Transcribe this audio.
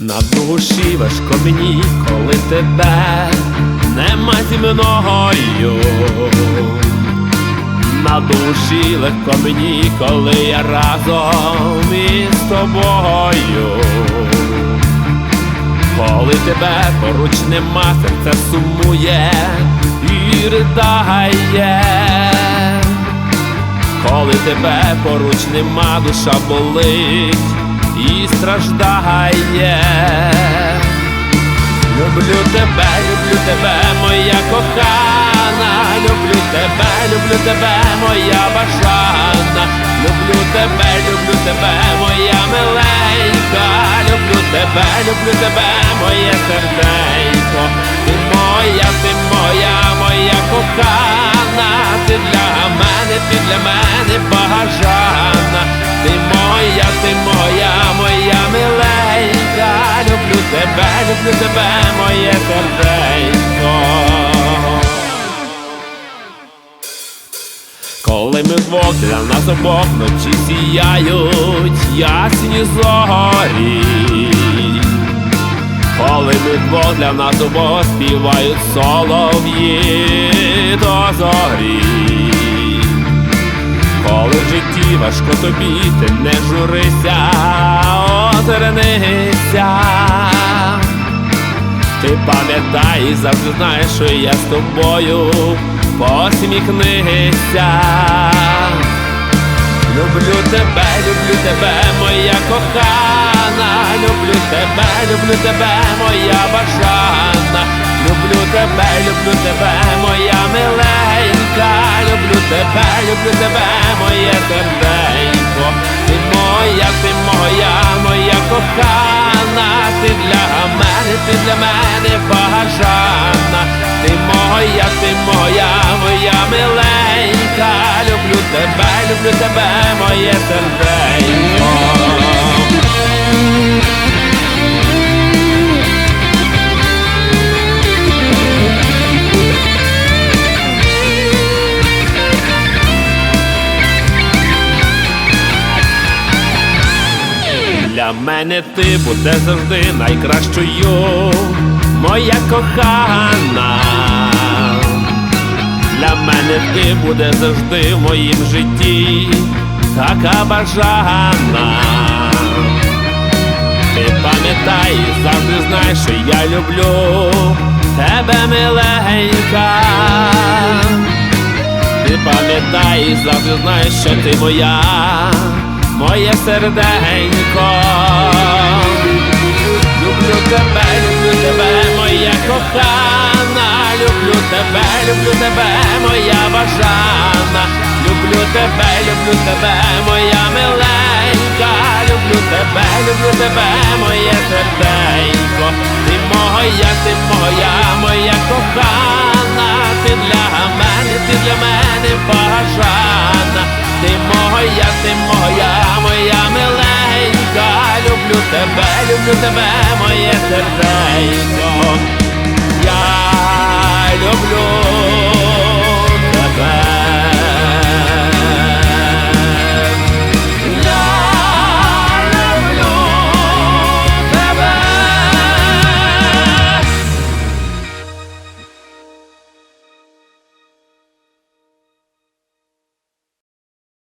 На душі важко мені, коли тебе нема зі мною. На душі легко мені, коли я разом із тобою. Коли тебе поруч нема, серце сумує і ридає. Коли тебе поруч нема, душа болить і страждає. Люблю тебе, люблю тебе, моя кохана, люблю тебе, люблю тебе, моя бажана, люблю тебе, люблю тебе, моя миленька, люблю тебе, люблю тебе, моє серденько, ти моя, ти моя, моя кохана, ти для мене, ти для мене тебе, тебе, моє серденько. Коли ми вдвох для нас обох вночі сіяють ясні зорі. Коли ми вдвох для нас обох співають солов'ї до зорі. Коли в житті важко тобі, ти не журися, озирнися. Ти пам'ятай завжди знаєш, що я з тобою. Посміхнися. Люблю тебе, люблю тебе, моя кохана, люблю тебе, люблю тебе, моя бажана, люблю тебе, люблю тебе, моя миленька, люблю тебе, люблю тебе, моє серденько, ти моя, ти моя, моя кохана, для мене бажана, ти моя, ти моя, моя миленька, люблю тебе, люблю тебе, моє серденько. Для мене ти буде завжди найкращою, моя кохана. Для мене ти буде завжди в моїм житті, така бажана. Ти пам'ятай, завжди знай, що я люблю тебе, миленька. Ти пам'ятай, завжди знай, що ти моя, моє серденько. Люблю тебе, люблю тебе, моя кохана, люблю тебе, люблю тебе, моя бажана, люблю тебе, люблю тебе, моя миленька, люблю тебе, люблю тебе, моє серденько, ти моя, ти моя, моя кохана, ти для мене, ти для мене люблю тебе, люблю тебе, моє серденько. Я люблю